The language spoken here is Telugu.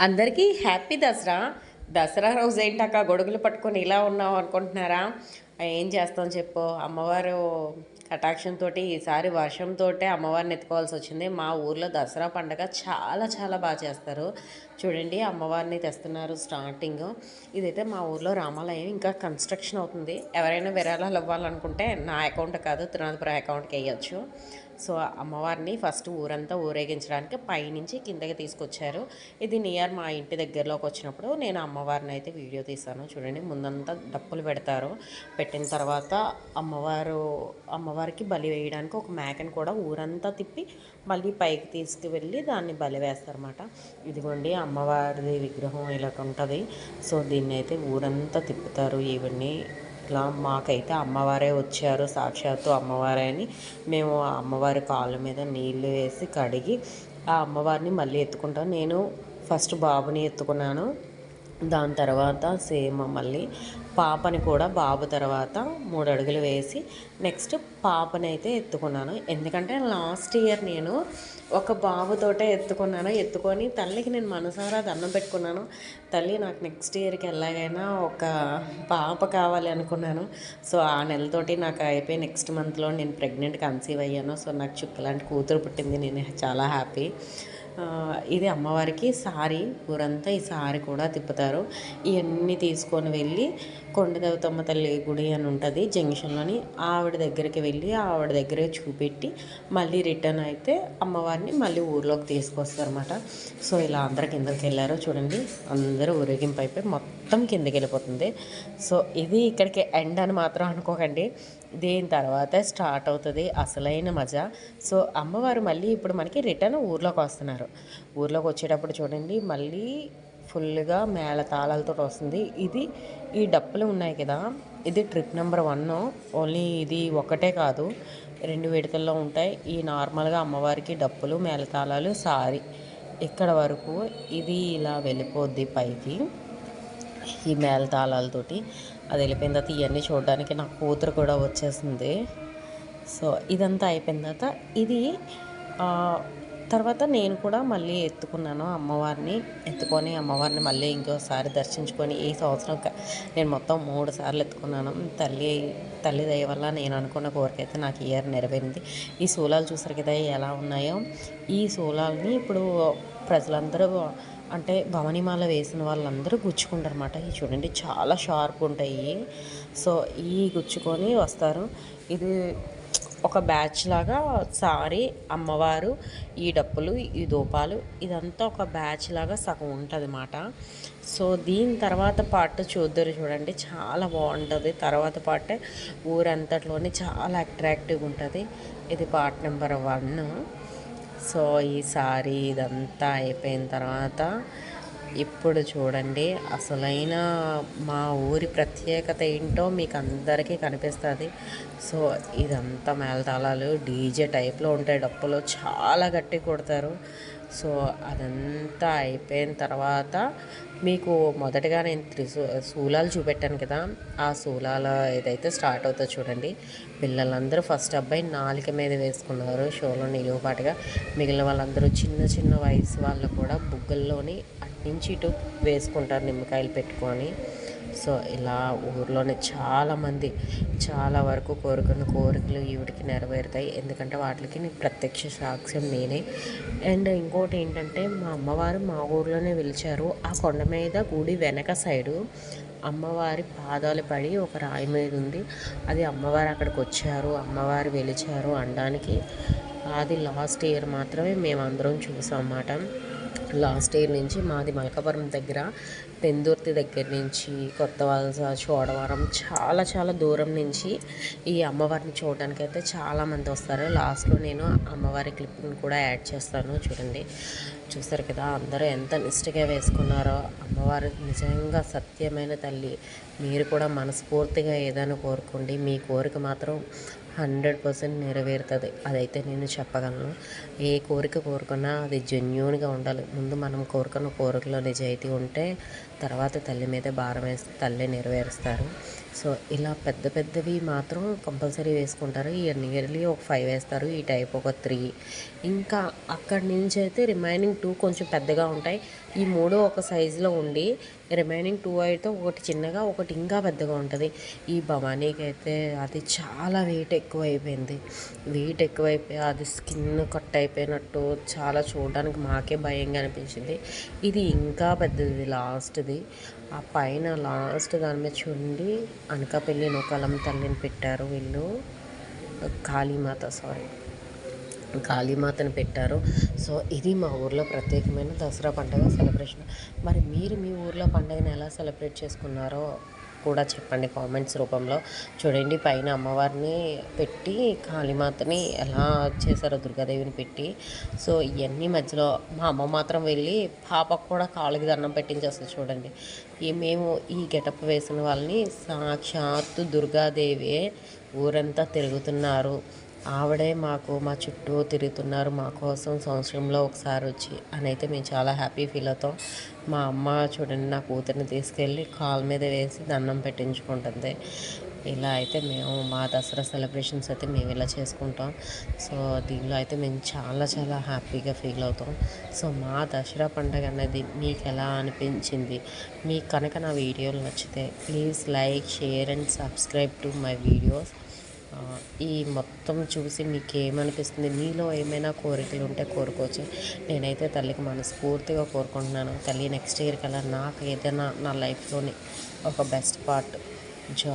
అందరికీ హ్యాపీ దసరా. దసరా రోజు ఏంటాక గొడుగులు పట్టుకొని ఇలా ఉన్నావు అనుకుంటున్నారా? ఏం చేస్తాం చెప్పు. అమ్మవారు కటాక్షంతో ఈసారి వర్షంతో అమ్మవారిని ఎత్తుకోవాల్సి వచ్చింది. మా ఊర్లో దసరా పండగ చాలా చాలా బాగా చేస్తారు. చూడండి అమ్మవారిని తెస్తున్నారు స్టార్టింగ్. ఇదైతే మా ఊర్లో రామాలయం ఇంకా కన్స్ట్రక్షన్ అవుతుంది. ఎవరైనా విరాళాలు ఇవ్వాలనుకుంటే నా అకౌంట్ కాదు తిరునాథపురం అకౌంట్కి వేయచ్చు. సో అమ్మవారిని ఫస్ట్ ఊరంతా ఊరేగించడానికి పైనుంచి కిందకి తీసుకొచ్చారు. ఇది నియర్ మా ఇంటి దగ్గరలోకి వచ్చినప్పుడు నేను అమ్మవారిని అయితే వీడియో తీశాను. చూడండి ముందంతా డప్పులు పెడతారు. పెట్టిన తర్వాత అమ్మవారు అమ్మవారికి బలి వేయడానికి ఒక మేకని కూడా ఊరంతా తిప్పి మళ్ళీ పైకి తీసుకువెళ్ళి దాన్ని బలి వేస్తారన్నమాట. ఇదిగోండి అమ్మవారి విగ్రహం ఇలా ఉంటుంది సో దీన్ని అయితే ఊరంతా తిప్పుతారు ఇవన్నీ ఇట్లా మాకైతే అమ్మవారే వచ్చారు సాక్షాత్తు అమ్మవారే అని. మేము ఆ అమ్మవారి కాళ్ళ మీద నీళ్ళు వేసి కడిగి ఆ అమ్మవారిని మళ్ళీ ఎత్తుకుంటాం. నేను ఫస్ట్ బాబుని ఎత్తుకున్నాను. దాని తర్వాత సేమ్ మళ్ళీ పాపని కూడా బాబు తర్వాత మూడు అడుగులు వేసి నెక్స్ట్ పాపని అయితే ఎత్తుకున్నాను. ఎందుకంటే లాస్ట్ ఇయర్ నేను ఒక బాబుతోటే ఎత్తుకున్నాను. ఎత్తుకొని తల్లికి నేను మనసారా దండం పెట్టుకున్నాను. తల్లి నాకు నెక్స్ట్ ఇయర్కి ఎలాగైనా ఒక పాప కావాలి అనుకున్నాను. సో ఆ నెలతోటి నాకు అయిపోయి నెక్స్ట్ మంత్లో నేను ప్రెగ్నెంట్ కన్సీవ్ అయ్యాను. సో నాకు చుక్కలాంటి కూతురు పుట్టింది. నేను చాలా హ్యాపీ ఇది అమ్మవారికి సారీ. ఊరంతా ఈ సారీ కూడా తిప్పుతారు. ఇవన్నీ తీసుకొని వెళ్ళి కొండదేవతమ్మ తల్లి గుడి అని ఉంటుంది. జంక్షన్లోని ఆవిడ దగ్గరికి వెళ్ళి ఆవిడ దగ్గర చూపెట్టి మళ్ళీ రిటర్న్ అయితే అమ్మవారిని మళ్ళీ ఊర్లోకి తీసుకొస్తారన్నమాట. సో ఇలా అందరు కిందకి వెళ్ళారో చూడండి. అందరూ ఊరేగింపు అయిపోయి మొత్తం కిందకి వెళ్ళిపోతుంది. సో ఇది ఇక్కడికి ఎండ్ అని మాత్రం అనుకోకండి. దీని తర్వాత స్టార్ట్ అవుతుంది అసలైన మజా. సో అమ్మవారు మళ్ళీ ఇప్పుడు మనకి రిటర్న్ ఊర్లోకి వస్తున్నారు. ఊర్లోకి వచ్చేటప్పుడు చూడండి మళ్ళీ ఫుల్గా మేళ తాళాలతో వస్తుంది. ఇది ఈ డప్పులు ఉన్నాయి కదా. ఇది ట్రిప్ నెంబర్ వన్. ఓన్లీ ఇది ఒకటే కాదు. రెండు విడతల్లో ఉంటాయి. ఈ నార్మల్గా అమ్మవారికి డప్పులు మేళతాళాలు సారీ. ఇక్కడ వరకు ఇది ఇలా వెళ్ళిపోద్ది పైకి. ఈ మేళ తాళాలతోటి అది వెళ్ళిపోయిన తర్వాత ఇవన్నీ చూడడానికి నా కూతురు కూడా వచ్చేసింది. సో ఇదంతా అయిపోయిన తర్వాత ఇది తర్వాత నేను కూడా మళ్ళీ ఎత్తుకున్నాను అమ్మవారిని. ఎత్తుకొని అమ్మవారిని మళ్ళీ ఇంకోసారి దర్శించుకొని ఈ సంవత్సరం నేను మొత్తం మూడు సార్లు ఎత్తుకున్నాను. తల్లి తల్లి దయ వల్ల నేను అనుకున్న కోరిక అయితే నాకు ఇయర్ నెరవేరింది. ఈ శూలాలు చూసారు కదా ఎలా ఉన్నాయో. ఈ శూలాలని ఇప్పుడు ప్రజలందరూ అంటే భవనిమాల వేసిన వాళ్ళందరూ గుచ్చుకుంటారు అనమాట ఇవి చూడండి చాలా షార్ప్ ఉంటాయి. సో ఈ గుచ్చుకొని వస్తారు. ఇది ఒక బ్యాచ్ లాగా సారీ అమ్మవారు ఈ డప్పులు ఈ దూపాలు ఇదంతా ఒక బ్యాచ్ లాగా సగం ఉంటుంది అన్నమాట సో దీని తర్వాత పార్ట్ చూద్దరు చూడండి చాలా బాగుంటుంది. తర్వాత పార్ట్ ఊరంతట్లోనే చాలా అట్రాక్టివ్గా ఉంటుంది. ఇది పార్ట్ నెంబర్ వన్. సో ఈ సారీ ఇదంతా అయిపోయిన తర్వాత ఇప్పుడు చూడండి అసలైన మా ఊరి ప్రత్యేకత ఏంటో మీకు అందరికీ కనిపిస్తుంది. సో ఇదంతా మేళతాళాలు డీజే టైప్లో ఉంటాయి డప్పులు చాలా గట్టి కొడతారు. సో అదంతా అయిపోయిన తర్వాత మీకు మొదటగా నేను త్రిశూ శూలాలు చూపెట్టాను కదా ఆ శూలాల ఏదైతే స్టార్ట్ అవుతుందో చూడండి. పిల్లలందరూ ఫస్ట్ అబ్బాయి నాలుక మీద వేసుకున్నారు షోలో నిలువపాటుగా మిగిలిన వాళ్ళందరూ చిన్న చిన్న వయసు వాళ్ళు కూడా బుగ్గల్లోని అట్నుంచి ఇటు వేసుకుంటారు నిమ్మకాయలు పెట్టుకొని. సో ఇలా ఊర్లోనే చాలామంది చాలా వరకు కోరుకున్న కోరికలు ఈవిడికి నెరవేరుతాయి. ఎందుకంటే వాటికి నేను ప్రత్యక్ష సాక్ష్యం నేనే. అండ్ ఇంకోటి ఏంటంటే మా అమ్మవారు మా ఊర్లోనే పిలిచారు. ఆ కొండ మీద గుడి వెనక సైడు అమ్మవారి పాదాలు పడి ఒక రాయి మీద ఉంది. అది అమ్మవారు అక్కడికి వచ్చారు. అమ్మవారు వెలిచారు అనడానికి అది లాస్ట్ ఇయర్ మాత్రమే మేము అందరం చూసాం అన్నమాట. లాస్ట్ ఇయర్ నుంచి మాది మలకాపురం దగ్గర పెందుర్తి దగ్గర నుంచి కొత్త వలస చోడవరం చాలా చాలా దూరం నుంచి ఈ అమ్మవారిని చూడడానికి అయితే చాలామంది వస్తారు. లాస్ట్లో నేను అమ్మవారి క్లిప్ని కూడా యాడ్ చేస్తాను. చూడండి. చూస్తారు కదా అందరూ ఎంత నిష్ఠగా వేసుకున్నారో. అమ్మవారు నిజంగా సత్యమైన తల్లి. మీరు కూడా మనస్ఫూర్తిగా ఏదైనా కోరుకోండి. మీ కోరిక మాత్రం హండ్రెడ్ పర్సెంట్ నెరవేరుతుంది. అదైతే నేను చెప్పగలను. ఏ కోరిక కోరుకున్నా అది జెన్యున్గా ఉండాలి. ముందు మనం కోరుకున్న కోరికలో నిజాయితీ ఉంటే తర్వాత తల్లి మీద భారం వేస్తే తల్లి నెరవేరుస్తారు. సో ఇలా పెద్ద పెద్దవి మాత్రం కంపల్సరీ వేసుకుంటారు. ఇయర్ నియర్లీ ఒక ఫైవ్ వేస్తారు. ఈ టైప్ ఒక త్రీ. ఇంకా అక్కడి నుంచి అయితే రిమైనింగ్ టూ కొంచెం పెద్దగా ఉంటాయి. ఈ మూడు ఒక సైజులో ఉండి రిమైనింగ్ టూ అయితే ఒకటి చిన్నగా ఒకటి ఇంకా పెద్దగా ఉంటుంది. ఈ భవానీకి అయితే అది చాలా వెయిట్ ఎక్కువైపోయింది. వెయిట్ ఎక్కువైపోయి అది స్కిన్ కట్ అయిపోయినట్టు చాలా చూడడానికి మాకే భయంగా అనిపించింది. ఇది ఇంకా పెద్దది లాస్ట్ది. ఆ పైన లాస్ట్ దాని మీద చూడండి. అనకాపల్లి నూకాలమ్మ తల్లిని పెట్టారు వీళ్ళు. కాళీమాత సారీ కాళీమాతను పెట్టారు. సో ఇది మా ఊర్లో ప్రత్యేకమైన దసరా పండుగ సెలబ్రేషన్ మరి మీరు మీ ఊర్లో పండుగను ఎలా సెలబ్రేట్ చేసుకున్నారో కూడా చెప్పండి కామెంట్స్ రూపంలో. చూడండి పైన అమ్మవారిని పెట్టి కాళీమాతని ఎలా చేశారో దుర్గాదేవిని పెట్టి. సో ఇవన్నీ మధ్యలో మా అమ్మ మాత్రం వెళ్ళి పాపకు కూడా కాళ్ళకి దండం పెట్టించేస్తుంది చూడండి. ఈ మేము ఈ గెటప్ వేసిన వాళ్ళని సాక్షాత్తు దుర్గాదేవి ఊరంతా తిరుగుతున్నారు. ఆవిడే మాకు మా చుట్టూ తిరుగుతున్నారు మా కోసం సంవత్సరంలో ఒకసారి వచ్చి అని అయితే మేము చాలా హ్యాపీ ఫీల్ అవుతాం మా అమ్మ చూడండి నా కూతురిని తీసుకెళ్ళి కాల్ మీద వేసి దండం పెట్టించుకుంటుంది. ఇలా అయితే మేము మా దసరా సెలబ్రేషన్స్ అయితే మేము ఇలా చేసుకుంటాం. సో దీనిలో అయితే మేము చాలా చాలా హ్యాపీగా ఫీల్ అవుతాం. సో మా దసరా పండుగ అనేది మీకు ఎలా అనిపించింది? మీకు కనుక నా వీడియోలు నచ్చితే please like share and subscribe to my videos ఈ మొత్తం చూసి మీకు ఏమనిపిస్తుంది మీలో ఏమైనా కోరికలు ఉంటే కోరుకోవచ్చు. నేనైతే తల్లికి మనస్ఫూర్తిగా కోరుకుంటున్నాను. తల్లి నెక్స్ట్ ఇయర్ కల్లా నాకు ఏదైనా నా లైఫ్లోని ఒక బెస్ట్ పార్ట్ జాబ్